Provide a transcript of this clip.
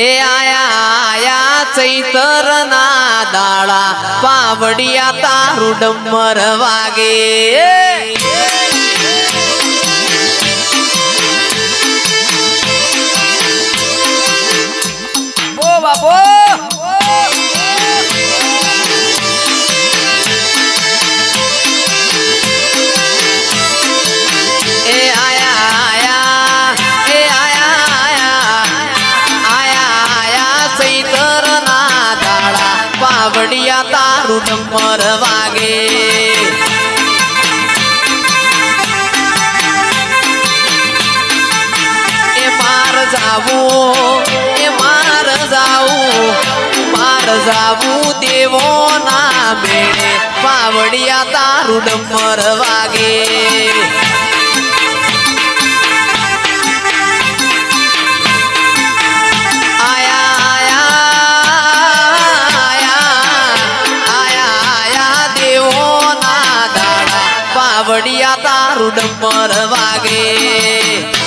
એ આયા આયા ચૈતર ના દાળા પાવડિયા તારું ડમર વાગે. ઓ બાપો! પાવડિયા તારું નંબર વાગે. એ માર જાવું, એ માર જાવું માર જાવું દેવો ના મેળે પાવડિયા તારું નંબર વાગે. વડિયા તારું ડમર વાગે.